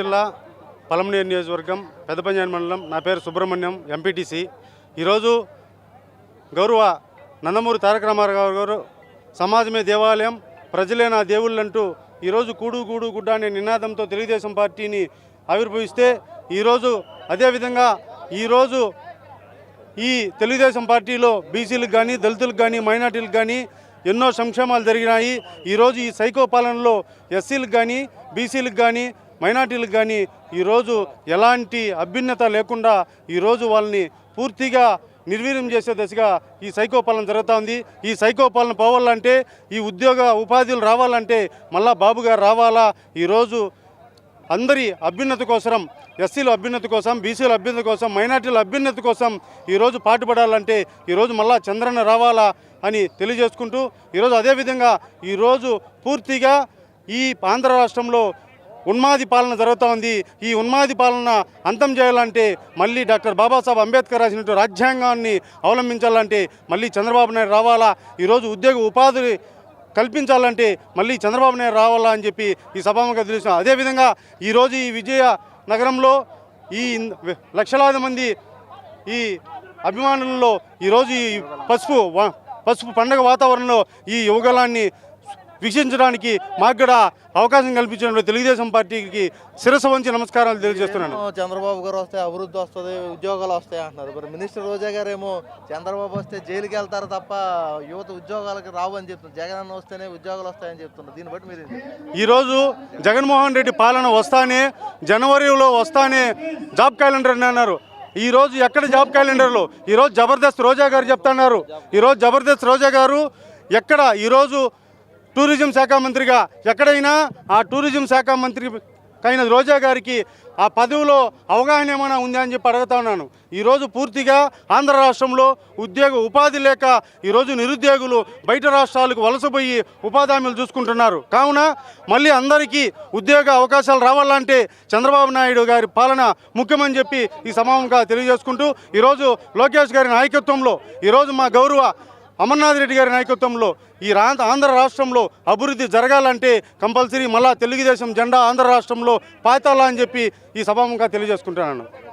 జిల్లా పలమనేరు నియోజకవర్గం పెద్దపంజాని మండలం. నా పేరు సుబ్రహ్మణ్యం ఎంపీటీసీ ఈరోజు గౌరవ నందమూరి తారక రామారావు గారు సమాజమే దేవాలయం ప్రజలే నా దేవుళ్ళంటూ ఈరోజు కూడు గూడు గుడ్డ అనే నినాదంతో తెలుగుదేశం పార్టీని ఆవిర్భవిస్తే ఈరోజు అదేవిధంగా ఈరోజు ఈ తెలుగుదేశం పార్టీలో బీసీలకు కానీ దళితులకు కానీ మైనార్టీలకు కానీ ఎన్నో సంక్షేమాలు జరిగినాయి. ఈరోజు ఈ సైకో పాలనలో ఎస్సీలకు కానీ బీసీలకు కానీ మైనార్టీలకు కానీ ఈరోజు ఎలాంటి అభ్యున్నత లేకుండా ఈరోజు వాళ్ళని పూర్తిగా నిర్వీర్యం చేసే దశగా ఈ సైకో పాలన జరుగుతూ ఉంది ఈ సైకో పాలన పోవాలంటే ఈ ఉద్యోగ ఉపాధులు రావాలంటే మళ్ళా బాబు గారు రావాలా? ఈరోజు అందరి అభ్యున్నతి కోసం ఎస్సీల అభ్యున్నతి కోసం బీసీల అభ్యున్నతి కోసం మైనార్టీల అభ్యున్నతి కోసం ఈరోజు పాటుపడాలంటే ఈరోజు మళ్ళా చంద్రన్న రావాలా అని తెలియజేసుకుంటూ ఈరోజు అదేవిధంగా ఈరోజు పూర్తిగా ఈ ఆంధ్ర రాష్ట్రంలో ఉన్మాది పాలన జరుగుతూ ఉంది ఈ ఉన్మాది పాలన అంతం చేయాలంటే మళ్ళీ డాక్టర్ బాబాసాహెబ్ అంబేద్కర్ రాసినట్టు రాజ్యాంగాన్ని అవలంబించాలంటే మళ్ళీ చంద్రబాబు నాయుడు రావాలా? ఈరోజు ఉద్యోగ ఉపాధి కల్పించాలంటే మళ్ళీ చంద్రబాబు నాయుడు రావాలా అని చెప్పి ఈ సభాముఖ తెలుసు అదేవిధంగా ఈరోజు ఈ విజయ నగరంలో ఈ లక్షలాది మంది ఈ అభిమానులలో ఈరోజు ఈ పసుపు పసుపు పండగ వాతావరణంలో ఈ యువగలాన్ని వీక్షించడానికి మాకు కూడా అవకాశం కల్పించిన తెలుగుదేశం పార్టీకి శిరస్సు వంచి నమస్కారాలు తెలియజేస్తున్నాను. చంద్రబాబు గారు వస్తే అభివృద్ధి వస్తుంది ఉద్యోగాలు వస్తాయి అంటున్నారు. మరి మినిస్టర్ రోజా గారు ఏమో చంద్రబాబు వస్తే జైలుకి వెళ్తారు తప్ప యువత ఉద్యోగాలకు రావు అని చెప్తున్నారు. జగన్ అన్న వస్తేనే ఉద్యోగాలు వస్తాయని చెప్తున్నారు. దీన్ని బట్టి మీరు? ఈరోజు జగన్మోహన్ రెడ్డి పాలన వస్తానే జనవరిలో వస్తానే జాబ్ క్యాలెండర్ అని అన్నారు. ఈరోజు ఎక్కడ జాబ్ క్యాలెండర్లో? ఈరోజు జబర్దస్త్ రోజా గారు చెప్తున్నారు. ఈరోజు జబర్దస్త్ రోజా గారు ఎక్కడ? ఈరోజు టూరిజం శాఖ మంత్రిగా ఎక్కడైనా ఆ టూరిజం శాఖ మంత్రి అయిన రోజా గారికి ఆ పదవిలో అవగాహన ఏమైనా ఉందా అని చెప్పి అడుగుతా ఉన్నాను. ఈరోజు పూర్తిగా ఆంధ్ర రాష్ట్రంలో ఉద్యోగ ఉపాధి లేక ఈరోజు నిరుద్యోగులు బయట రాష్ట్రాలకు వలసపోయి ఉపాధి హామీలు చూసుకుంటున్నారు. కావున మళ్ళీ అందరికీ ఉద్యోగ అవకాశాలు రావాలంటే చంద్రబాబు నాయుడు గారి పాలన ముఖ్యమని చెప్పి ఈ సమావేశంగా తెలియజేసుకుంటూ ఈరోజు లోకేష్ గారి నాయకత్వంలో ఈరోజు మా గౌరవ అమర్నాథ్ రెడ్డి గారి నాయకత్వంలో ఈ రా ఆంధ్ర రాష్ట్రంలో అభివృద్ధి జరగాలంటే కంపల్సరీ మళ్ళా తెలుగుదేశం జెండా ఆంధ్ర రాష్ట్రంలో పాతాలా అని చెప్పి ఈ సభాముఖంగా తెలియజేసుకుంటున్నాను.